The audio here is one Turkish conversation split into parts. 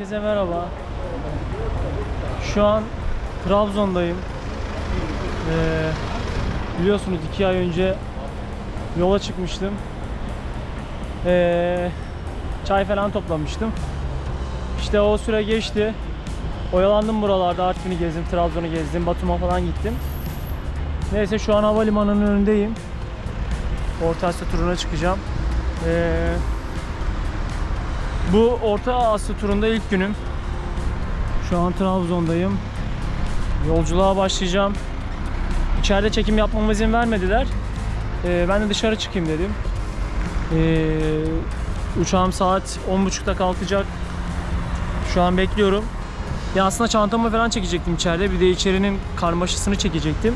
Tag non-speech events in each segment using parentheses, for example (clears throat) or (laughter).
herkese merhaba. Şu an Trabzon'dayım. Ee, biliyorsunuz iki ay önce yola çıkmıştım. Ee, çay falan toplamıştım. İşte o süre geçti. Oyalandım buralarda. Artvin'i gezdim, Trabzon'u gezdim, Batum'a falan gittim. Neyse şu an havalimanının önündeyim. Orta Asya turuna çıkacağım. Ee, bu Orta Asya turunda ilk günüm. Şu an Trabzon'dayım. Yolculuğa başlayacağım. İçeride çekim yapmama izin vermediler. Ee, ben de dışarı çıkayım dedim. Ee, uçağım saat 10.30'da kalkacak. Şu an bekliyorum. Ya aslında çantamı falan çekecektim içeride. Bir de içerinin karmaşasını çekecektim.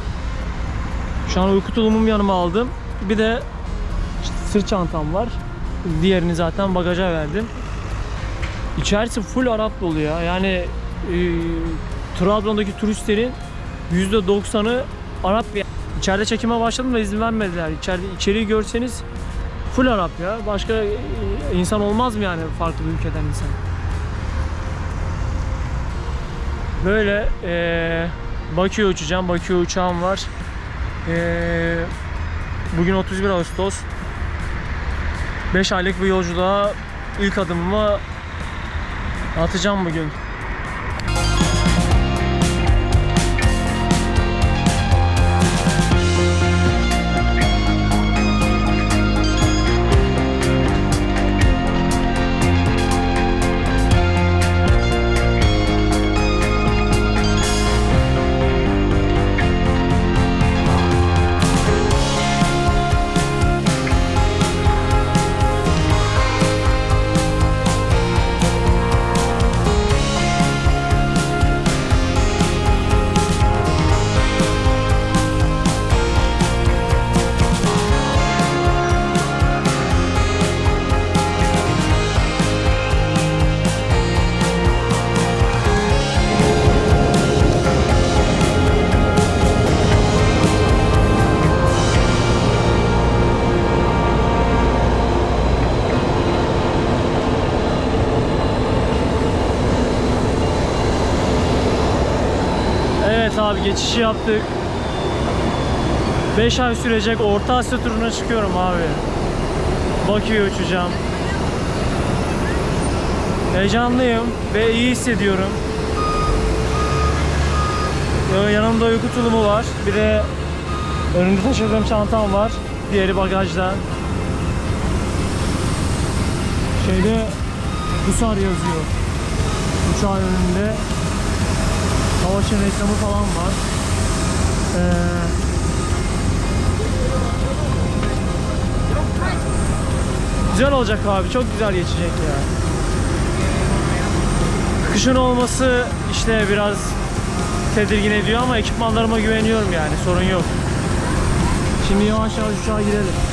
Şu an uyku tulumumu yanıma aldım. Bir de sırt çantam var. Diğerini zaten bagaja verdim. İçerisi full Arap dolu ya. Yani e, Trabzon'daki turistlerin %90'ı Arap ya. İçeride çekime başladım da izin vermediler. İçeride içeriği görseniz full Arap ya. Başka e, insan olmaz mı yani farklı bir ülkeden insan? Böyle e, Bakü'ye uçacağım. Bakü'ye uçağım var. E, bugün 31 Ağustos. 5 aylık bir yolculuğa ilk adımımı atacağım bugün. Geçişi yaptık. 5 ay sürecek Orta Asya turuna çıkıyorum abi. Bakü'ye uçacağım. Heyecanlıyım ve iyi hissediyorum. Yo, Yanımda uyku tulumu var. Bir de önümde taşıdığım çantam var. Diğeri bagajda. Şeyde Husar yazıyor. Uçağın önünde. Savaş'ın reklamı falan var. Ee, güzel olacak abi. Çok güzel geçecek ya. Kışın olması işte biraz tedirgin ediyor ama ekipmanlarıma güveniyorum yani. Sorun yok. Şimdi yavaş yavaş uçağa girelim.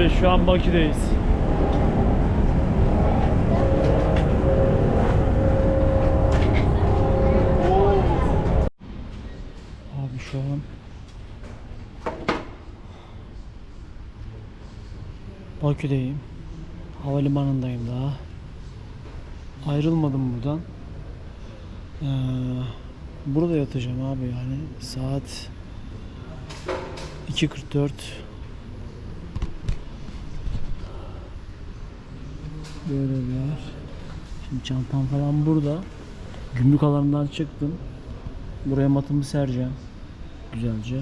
Abi şu an Bakü'deyiz. Abi şu an Bakü'deyim. Havalimanındayım daha. Ayrılmadım buradan. Ee, burada yatacağım abi yani saat 2.44 Böyle bir. Şimdi çantam falan burada. Gümrük alanından çıktım. Buraya matımı sereceğim. Güzelce.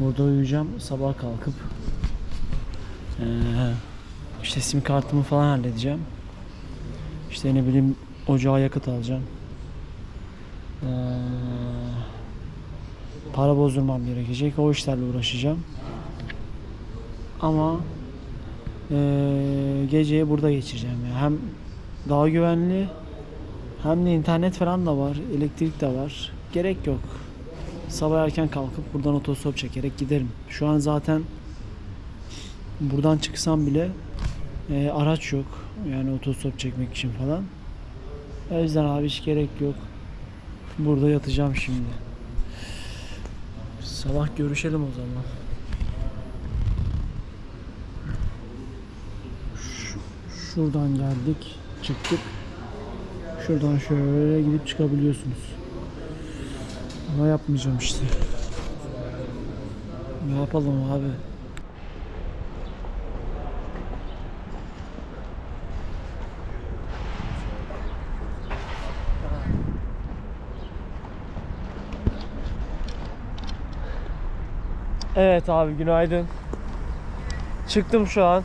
Burada uyuyacağım. Sabah kalkıp eee, işte sim kartımı falan halledeceğim. İşte ne bileyim ocağa yakıt alacağım. Eee, para bozdurmam gerekecek. O işlerle uğraşacağım. Ama eee, geceyi burada geçireceğim. ya. Hem daha güvenli hem de internet falan da var. Elektrik de var. Gerek yok. Sabah erken kalkıp buradan otostop çekerek giderim. Şu an zaten buradan çıksam bile eee, araç yok. Yani otostop çekmek için falan. O yüzden abi hiç gerek yok. Burada yatacağım şimdi. Sabah görüşelim o zaman. Şuradan geldik, çıktık. Şuradan şöyle gidip çıkabiliyorsunuz. Ama yapmayacağım işte. Ne yapalım abi? Evet abi günaydın. Çıktım şu an.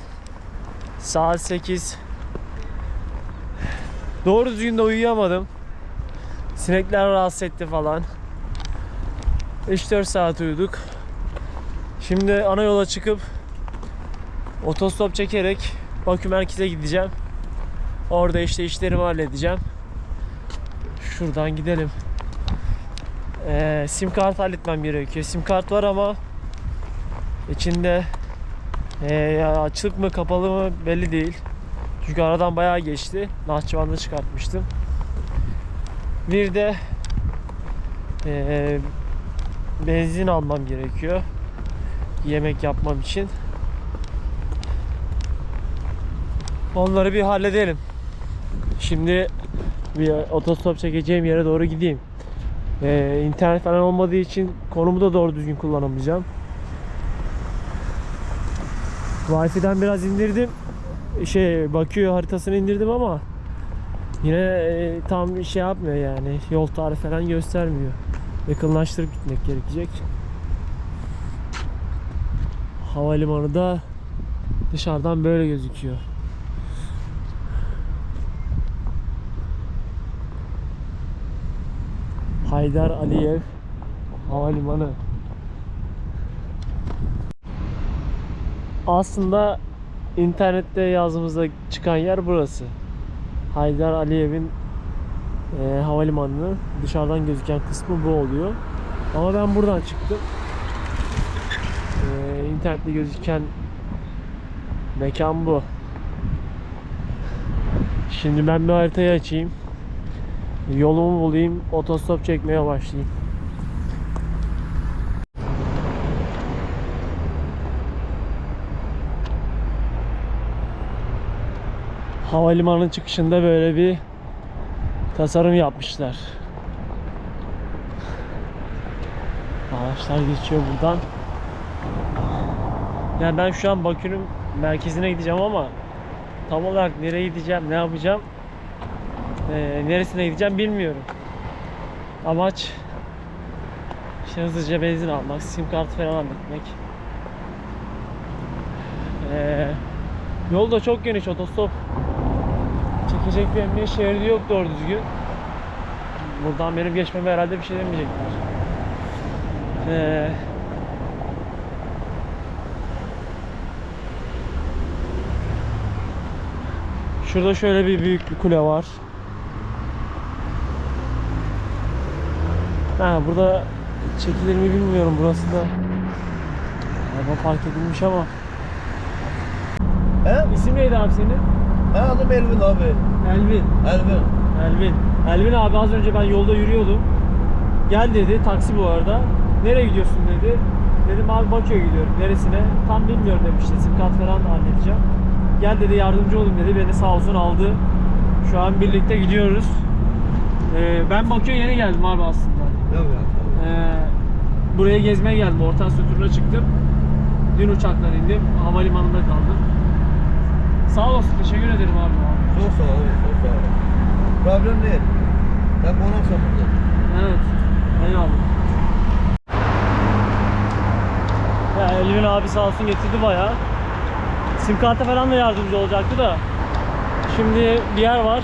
Saat 8. Doğru düzgün de uyuyamadım. Sinekler rahatsız etti falan. 3-4 saat uyuduk. Şimdi ana yola çıkıp otostop çekerek Bakü merkeze gideceğim. Orada işte işlerimi halledeceğim. Şuradan gidelim. Ee, sim kart halletmem gerekiyor. Sim kart var ama içinde ee, açık mı kapalı mı belli değil. Çünkü aradan bayağı geçti. Nahçıvan'da çıkartmıştım. Bir de ee, benzin almam gerekiyor. Yemek yapmam için. Onları bir halledelim. Şimdi bir otostop çekeceğim yere doğru gideyim. Ee, internet falan olmadığı için konumu da doğru düzgün kullanamayacağım. Wi-Fi'den biraz indirdim. Şey Bakü haritasını indirdim ama yine e, tam şey yapmıyor yani. Yol tarifi falan göstermiyor. Yakınlaştırıp gitmek gerekecek. Havalimanı da dışarıdan böyle gözüküyor. Haydar Aliyev Havalimanı. Aslında internette yazımızda çıkan yer burası. Haydar Aliyev'in e, havalimanının dışarıdan gözüken kısmı bu oluyor. Ama ben buradan çıktım. E, internette gözüken mekan bu. Şimdi ben bir haritayı açayım. Yolumu bulayım, otostop çekmeye başlayayım. Havalimanının çıkışında böyle bir tasarım yapmışlar. Araçlar geçiyor buradan. Yani ben şu an Bakü'nün merkezine gideceğim ama tam olarak nereye gideceğim, ne yapacağım, eee, neresine gideceğim bilmiyorum. Amaç işte hızlıca benzin almak, sim kartı falan halletmek. Eee yol da çok geniş otostop. Çekecek bir emniyet şeridi yok doğru düzgün. Buradan benim geçmeme herhalde bir şey demeyecekler. Ee, şurada şöyle bir büyük bir kule var. Ha burada çekilir mi bilmiyorum burası da araba park edilmiş ama He? İsim neydi abi senin? Ben adım Elvin abi. Elvin. Elvin. Elvin. Elvin abi az önce ben yolda yürüyordum. Gel dedi taksi bu arada. Nereye gidiyorsun dedi. Dedim abi Bakü'ye gidiyorum. Neresine? Tam bilmiyorum demişti. Sim kart falan halledeceğim. Gel dedi yardımcı olayım dedi. Beni sağ olsun aldı. Şu an birlikte gidiyoruz. Ee, ben Bakü'ye yeni geldim abi aslında. Yok ya. Ee, buraya gezmeye geldim. Orta turuna çıktım. Dün uçaktan indim. Havalimanında kaldım. Sağ olasın. Teşekkür ederim abi. Çok sağ ol, çok sağ ol. Problem değil. Ben konaksan burada. Evet. Eyvallah. Ya Elvin abi sağ olsun getirdi bayağı. Sim kartı falan da yardımcı olacaktı da. Şimdi bir yer var.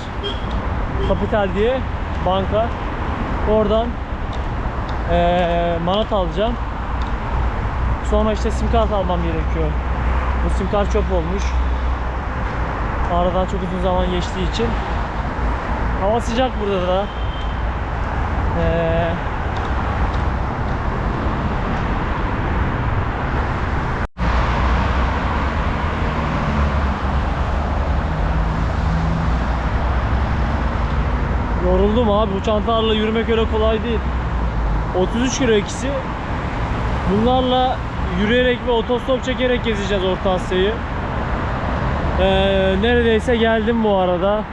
Kapital diye banka. Oradan eee manat alacağım. Sonra işte sim kart almam gerekiyor. Bu sim kart çöp olmuş. Aradan çok uzun zaman geçtiği için. Hava sıcak burada da. Ee, Yoruldum abi bu çantalarla yürümek öyle kolay değil. 33 kilo ikisi. Bunlarla yürüyerek ve otostop çekerek gezeceğiz Orta Asya'yı. Ee, neredeyse geldim bu arada.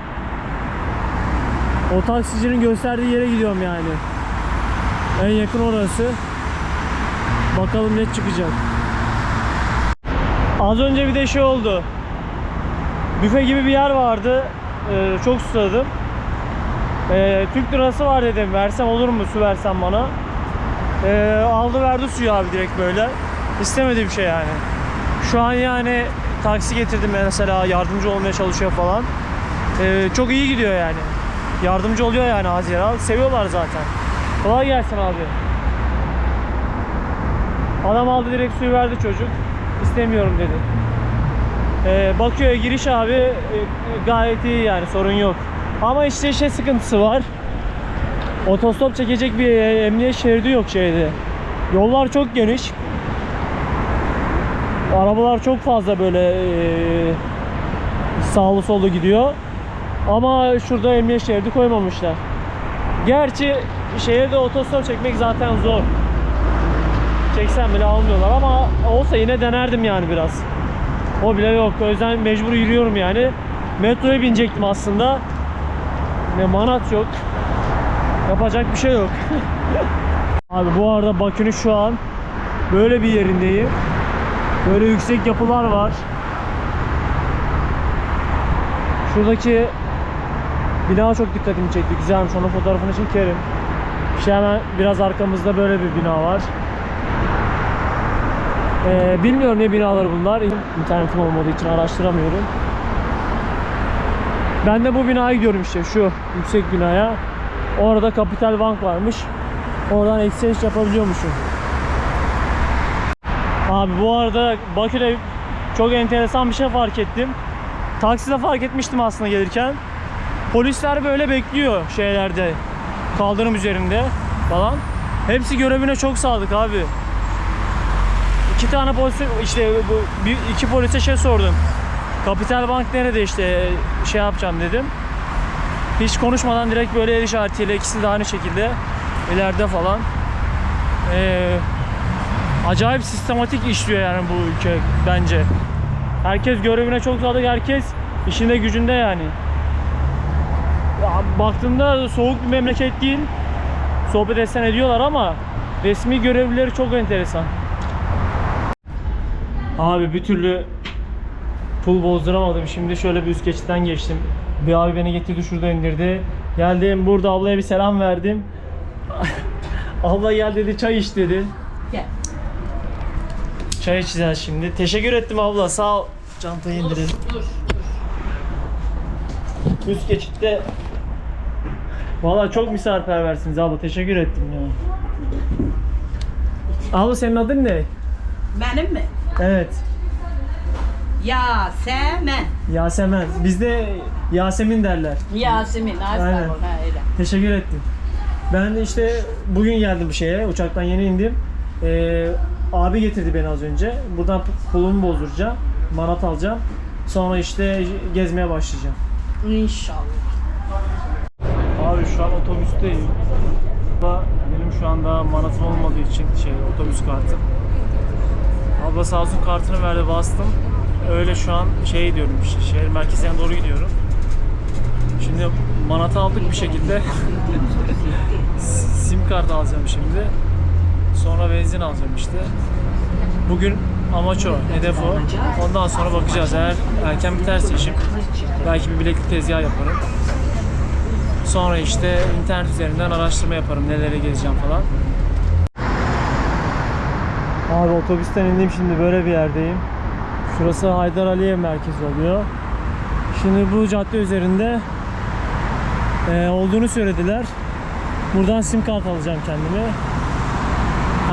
O taksicinin gösterdiği yere gidiyorum yani. En yakın orası. Bakalım ne çıkacak. Az önce bir de şey oldu. Büfe gibi bir yer vardı. Ee, çok susadım. Ee, Türk lirası var dedim. Versem olur mu su versen bana. Ee, aldı verdi suyu abi direkt böyle. İstemediğim şey yani. Şu an yani taksi getirdim mesela yardımcı olmaya çalışıyor falan. Ee, çok iyi gidiyor yani. Yardımcı oluyor yani az yer. Seviyorlar zaten. Kolay gelsin abi. Adam aldı direkt suyu verdi çocuk. İstemiyorum dedi. Ee, Bakü'ye giriş abi e, gayet iyi yani sorun yok. Ama işte şey sıkıntısı var. Otostop çekecek bir emniyet şeridi yok şeyde. Yollar çok geniş. Arabalar çok fazla böyle e, sağlı sollu gidiyor. Ama şurada emniyet şeridi koymamışlar. Gerçi şehirde otostop çekmek zaten zor. Çeksem bile almıyorlar ama olsa yine denerdim yani biraz. O bile yok. O yüzden mecbur yürüyorum yani. Metroya binecektim aslında. Ne manat yok. Yapacak bir şey yok. (laughs) Abi bu arada Bakü'nün şu an böyle bir yerindeyim. Böyle yüksek yapılar var. Şuradaki bina çok dikkatimi çekti. Güzelmiş. Onun fotoğrafını çekerim. İşte hemen biraz arkamızda böyle bir bina var. Ee, bilmiyorum ne binaları bunlar. İnternetim olmadığı için araştıramıyorum. Ben de bu binaya gidiyorum işte şu yüksek binaya. Orada Capital Bank varmış. Oradan exchange yapabiliyormuşum. Abi bu arada Bakü'de çok enteresan bir şey fark ettim. Takside fark etmiştim aslında gelirken. Polisler böyle bekliyor şeylerde. Kaldırım üzerinde falan. Hepsi görevine çok sadık abi. İki tane polis işte bu bir, iki polise şey sordum. Kapital Bank nerede işte şey yapacağım dedim. Hiç konuşmadan direkt böyle el işaretiyle ikisi de aynı şekilde ileride falan. Ee, acayip sistematik işliyor yani bu ülke bence. Herkes görevine çok sadık, herkes işinde gücünde yani. Ya baktığımda soğuk bir memleket değil. Sohbet etsen ediyorlar ama resmi görevlileri çok enteresan. Abi bir türlü pul bozduramadım. Şimdi şöyle bir üst geçitten geçtim. Bir abi beni getirdi şurada indirdi. Geldim burada ablaya bir selam verdim. (laughs) Abla gel dedi çay iç dedi. Gel. Çay içeceğiz şimdi. Teşekkür ettim abla sağ ol. Çantayı indirelim. Dur. Üst geçitte Valla çok misafirpeversiniz abla. Teşekkür ettim ya. Abla senin adın ne? Benim mi? Evet. Yasemen. Yasemen. Bizde Yasemin derler. Yasemin. Aynen. Öyle. Teşekkür ettim. Ben işte bugün geldim şeye. Uçaktan yeni indim. Ee, abi getirdi beni az önce. Buradan pulumu bozduracağım. Manat alacağım. Sonra işte gezmeye başlayacağım. İnşallah. Abi şu an otobüsteyim. Benim şu anda manatım olmadığı için şey otobüs kartım. Abla sağ olsun kartını verdi bastım. Öyle şu an şey gidiyorum işte şehir merkezine doğru gidiyorum. Şimdi manatı aldık bir şekilde. (laughs) Sim kart alacağım şimdi. Sonra benzin alacağım işte. Bugün amaç o, hedef o. Ondan sonra bakacağız. Eğer erken biterse işim belki bir bileklik tezgahı yaparım. Sonra işte internet üzerinden araştırma yaparım nelere gezeceğim falan. Abi otobüsten indim şimdi böyle bir yerdeyim. Şurası Haydar Aliyev merkezi oluyor. Şimdi bu cadde üzerinde eee, olduğunu söylediler. Buradan sim kart alacağım kendime.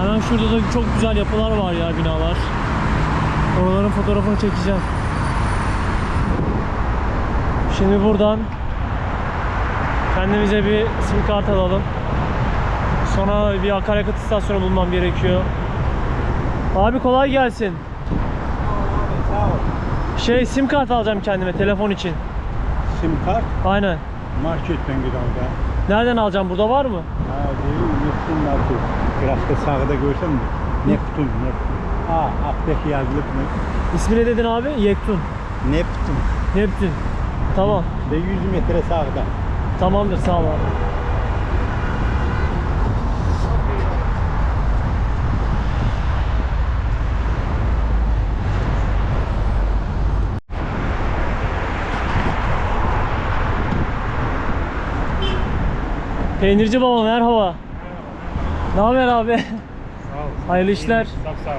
Hemen şurada da çok güzel yapılar var ya binalar. Oraların fotoğrafını çekeceğim. Şimdi buradan Kendimize bir sim kart alalım. Sonra bir akaryakıt istasyonu bulmam gerekiyor. Abi kolay gelsin. Şey sim kart alacağım kendime telefon için. Sim kart Aynen. marketten gidalda. Nereden alacağım? Burada var mı? Ha değil, Neptun market. Biraz da sağda görsem de. Neptun, Neptun. Ha, alttaki yazılıp ne? İsmi ne dedin abi? Yektun. Neptun. Neptün. Tamam. Ve 100 metre sağda. Tamamdır sağ ol abi. Peynirci baba merhaba. Ne haber abi? Sağ ol. Hayırlı işler. Çok sağ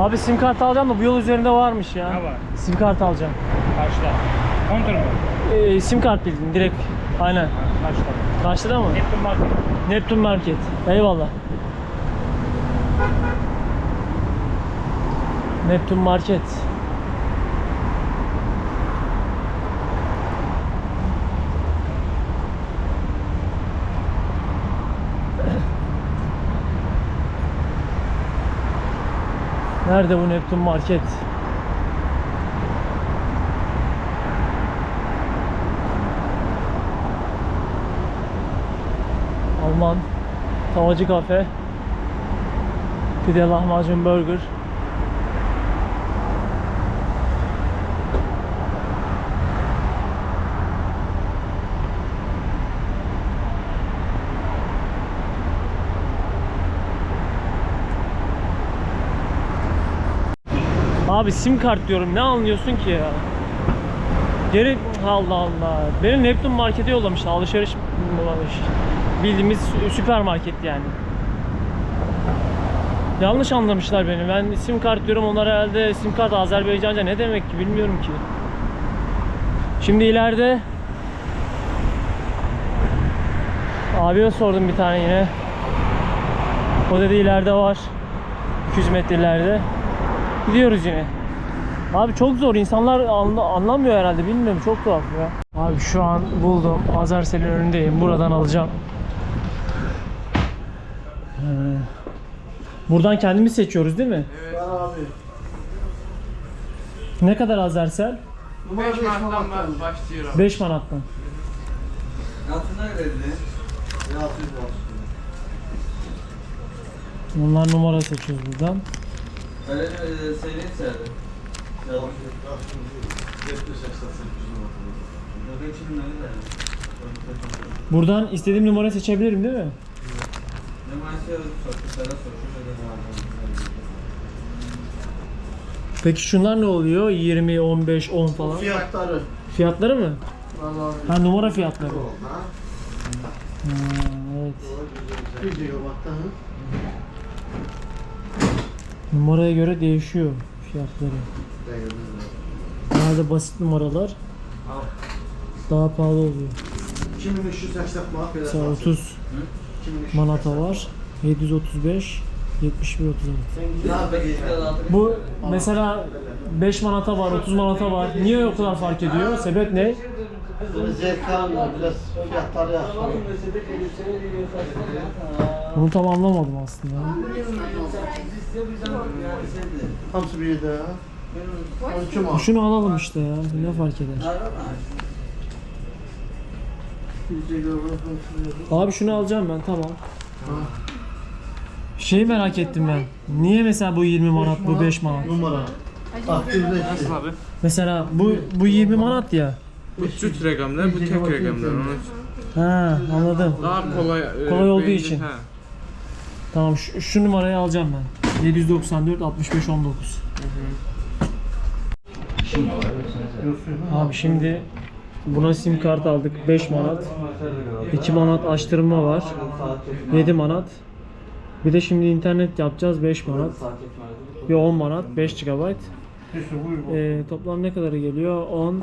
ol. Abi sim kart alacağım da bu yol üzerinde varmış ya. Ne var? Sim kart alacağım. Kaçta? Kontür mü? Ee, sim kart bildim direkt. Aynen. Kaçta? Karşıda mı? Neptun Market. Neptun Market. Eyvallah. Neptun Market. Nerede bu Neptun Market? Alman tavacı kafe. Pide lahmacun burger. Abi sim kart diyorum ne anlıyorsun ki ya? Geri Allah Allah. Benim Neptun markete yollamışlar alışveriş bildiğimiz süpermarket yani. Yanlış anlamışlar beni. Ben sim kart diyorum onlar herhalde sim kart Azerbaycanca ne demek ki bilmiyorum ki. Şimdi ileride abiye sordum bir tane yine. O dedi ileride var. 200 metre ileride. Gidiyoruz yine. Abi çok zor. insanlar anla- anlamıyor herhalde. Bilmiyorum. Çok tuhaf ya. Abi şu an buldum. Azersel'in önündeyim. Buradan alacağım. Ee, buradan kendimiz seçiyoruz değil mi? Evet. abi. Ne kadar Azersel? Numara 5 manattan. 5 manattan. Altına verildi. Ya 600 var. Bunlar numara seçiyoruz buradan. Serdi. Buradan istediğim numara seçebilirim değil mi? Peki şunlar ne oluyor? 20, 15, 10 falan. Fiyatları. Fiyatları mı? Vallahi Ha numara fiyatları. Ha, evet. Gidiyor bak da. Numaraya göre değişiyor fiyatları. Genelde basit numaralar daha pahalı oluyor. 2380 manat belə. Mesela 30 manata var. 735 71 36. Bu mesela 5 manata var, 30 manata var. Niye o kadar fark ediyor? Sebep ne? Zekanla biraz fiyatları yaxşı. Bunu tam anlamadım aslında. Hamısı bir yerdə. Şunu alalım işte ya. Ne fark eder? Abi şunu alacağım ben tamam. Şey merak ettim ben. Niye mesela bu 20 manat bu 5 manat? Numara. Nasıl abi? Mesela bu bu 20 manat ya. Bu cüt rakamlar, bu tek rakamlar. Onun için Ha anladım. daha kolay. e, Kolay olduğu için. Ha. Tamam şu, şu numarayı alacağım ben. 794 65 19. Abi şimdi buna sim kart aldık 5 manat. 2 manat açtırma var. 7 manat. Bir de şimdi internet yapacağız 5 manat. Bir 10 manat 5 GB. Ee, toplam ne kadar geliyor? 10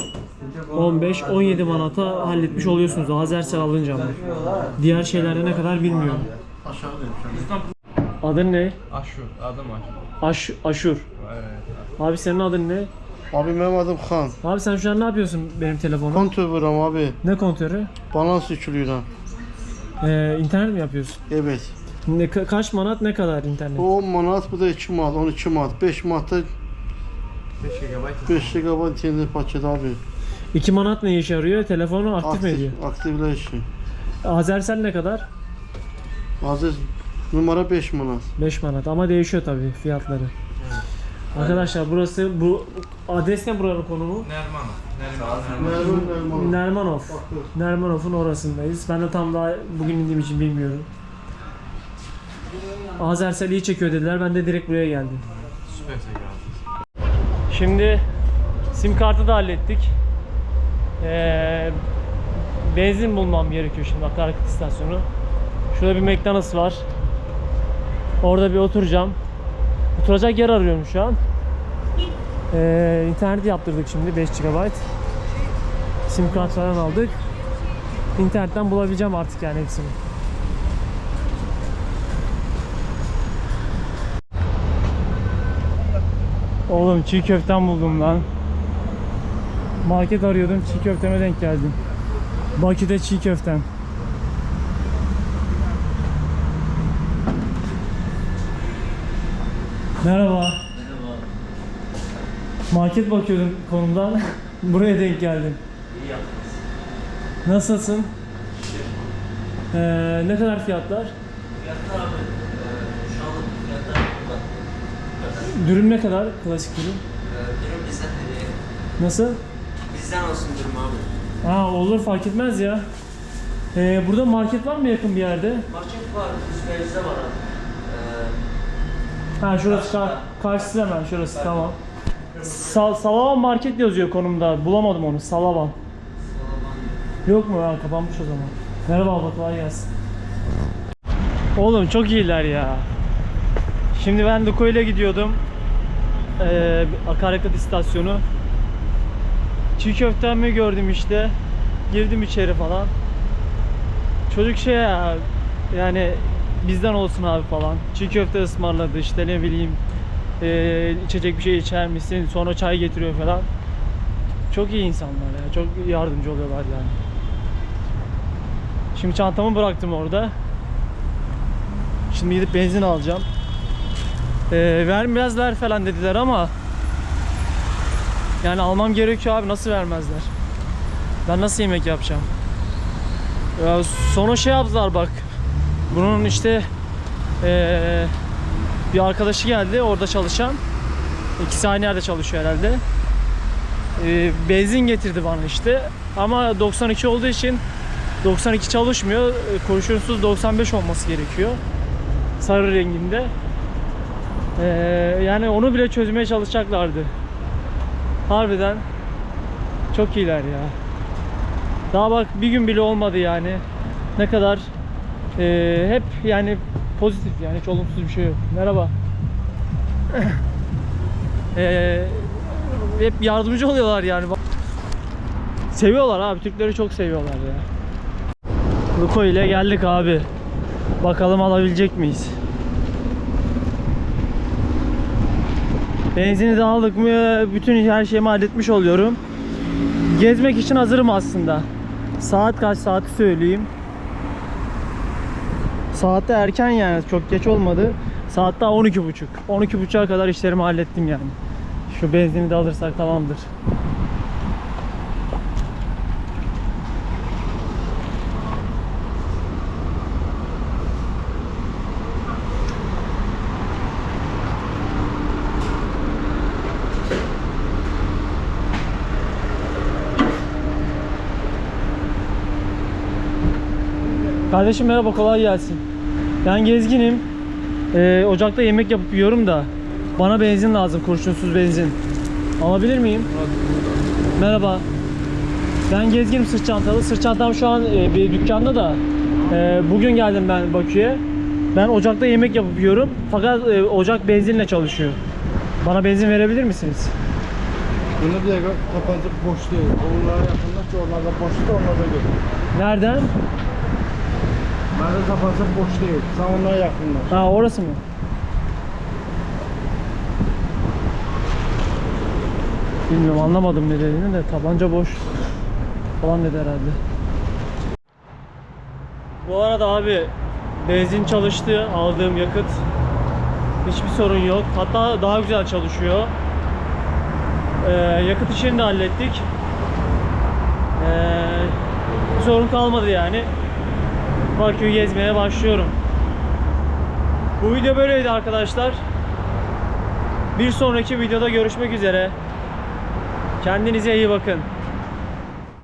15 17 manata halletmiş oluyorsunuz Azersel alınca ama. Diğer şeylerde ne kadar bilmiyorum. Adın ne? Aşur, adım Aşur. Aş Aşur. Abi senin adın ne? Abi benim adım Kan. Abi sen şu an ne yapıyorsun benim telefonum? Kontör vuram abi. Ne kontörü? Balans üçlüyle. Ee, internet mi yapıyorsun? Evet. Ne, ka- kaç manat ne kadar internet? Bu 10 manat, bu da 2 manat, 12 manat. 5 manat da 5 GB. 5 GB internet paketi abi. 2 manat ne işe yarıyor? Telefonu aktif, mi ediyor? aktifleşti. Azersel ne kadar? Aziz numara 5 manat. 5 manat ama değişiyor tabii fiyatları. Arkadaşlar burası bu adres ne buranın konumu? Nerman. Nerman. Merhum Merhum. Nermanov. Nermanov'un orasındayız. Ben de tam daha bugün indiğim için bilmiyorum. Azersel iyi çekiyor dediler. Ben de direkt buraya geldim. Süperse Şimdi sim kartı da hallettik. Ee, benzin bulmam gerekiyor şimdi akaryakıt istasyonu. Şurada bir McDonald's var. Orada bir oturacağım. Oturacak yer arıyorum şu an. Ee, interneti yaptırdık şimdi 5 GB. Sim kart falan aldık. İnternetten bulabileceğim artık yani hepsini. Oğlum çiğ köften buldum lan. Market arıyordum çiğ köfteme denk geldim. Bakü'de çiğ köften. Merhaba. Market bakıyordum konumdan. (laughs) Buraya denk geldim. İyi yaptınız. Nasılsın? Ee, ne kadar fiyatlar? Fiyatlar abi, e, şu anlık fiyatlar burada. Dürüm ne kadar? Klasik dürüm. E, dürüm bizden hediye. Nasıl? Bizden olsun dürüm abi. Ha olur fark etmez ya. Ee, burada market var mı yakın bir yerde? Market var, üstümüzde var abi. Ha şurası ka- karşısı hemen şurası tamam. Sal Salavan Market yazıyor konumda. Bulamadım onu. Salavan. Yok mu? Ha, kapanmış o zaman. Merhaba abla kolay gelsin. Oğlum çok iyiler ya. Şimdi ben Duko ile gidiyordum. Ee, akaryakıt istasyonu. Çiğ köftemi gördüm işte. Girdim içeri falan. Çocuk şey ya yani bizden olsun abi falan. Çiğ köfte ısmarladı işte ne bileyim eee, içecek bir şey içer misin? Sonra çay getiriyor falan. Çok iyi insanlar ya. Çok yardımcı oluyorlar yani. Şimdi çantamı bıraktım orada. Şimdi gidip benzin alacağım. Eee vermezler falan dediler ama yani almam gerekiyor abi nasıl vermezler? Ben nasıl yemek yapacağım? Ya sonra şey yaptılar bak. Bunun işte eee, bir arkadaşı geldi orada çalışan. İkisi aynı yerde çalışıyor herhalde. Eee, benzin getirdi bana işte. Ama 92 olduğu için 92 çalışmıyor. E, Kurşunsuz 95 olması gerekiyor. Sarı renginde. Eee, yani onu bile çözmeye çalışacaklardı. Harbiden çok iyiler ya. Daha bak bir gün bile olmadı yani. Ne kadar eee, hep yani pozitif yani hiç olumsuz bir şey yok. Merhaba. Eee, (clears throat) hep yardımcı oluyorlar yani. Seviyorlar abi. Türkleri çok seviyorlar ya. Luko ile geldik abi. Bakalım alabilecek miyiz? Benzini de aldık mı bütün her şeyimi halletmiş oluyorum. Gezmek için hazırım aslında. Saat kaç saati söyleyeyim. Saatte erken yani çok geç olmadı. Saat daha 12.30. 12.30'a kadar işlerimi hallettim yani. Şu benzini de alırsak tamamdır. Kardeşim merhaba kolay gelsin. Ben gezginim. Ee, ocakta yemek yapıp yiyorum da bana benzin lazım kurşunsuz benzin. Alabilir miyim? Merhaba. Ben gezginim sırt çantalı. Sırt çantam şu an e, bir dükkanda da e, bugün geldim ben Bakü'ye. Ben ocakta yemek yapıp yiyorum. Fakat e, ocak benzinle çalışıyor. Bana benzin verebilir misiniz? Bunu bir dakika kapatıp boş değil. Onlara yakınlaş oralarda boşluk onlarda gör. Nereden? Nerede kapatıp boş değil. Sen onlara yakınlaş. Ha orası mı? Bilmiyorum anlamadım ne dediğini de tabanca boş falan dedi herhalde. Bu arada abi benzin çalıştı aldığım yakıt. Hiçbir sorun yok. Hatta daha güzel çalışıyor. Ee, yakıt işini de hallettik. Ee, sorun kalmadı yani. Bakü'yü gezmeye başlıyorum. Bu video böyleydi arkadaşlar. Bir sonraki videoda görüşmek üzere. Kendinize iyi bakın.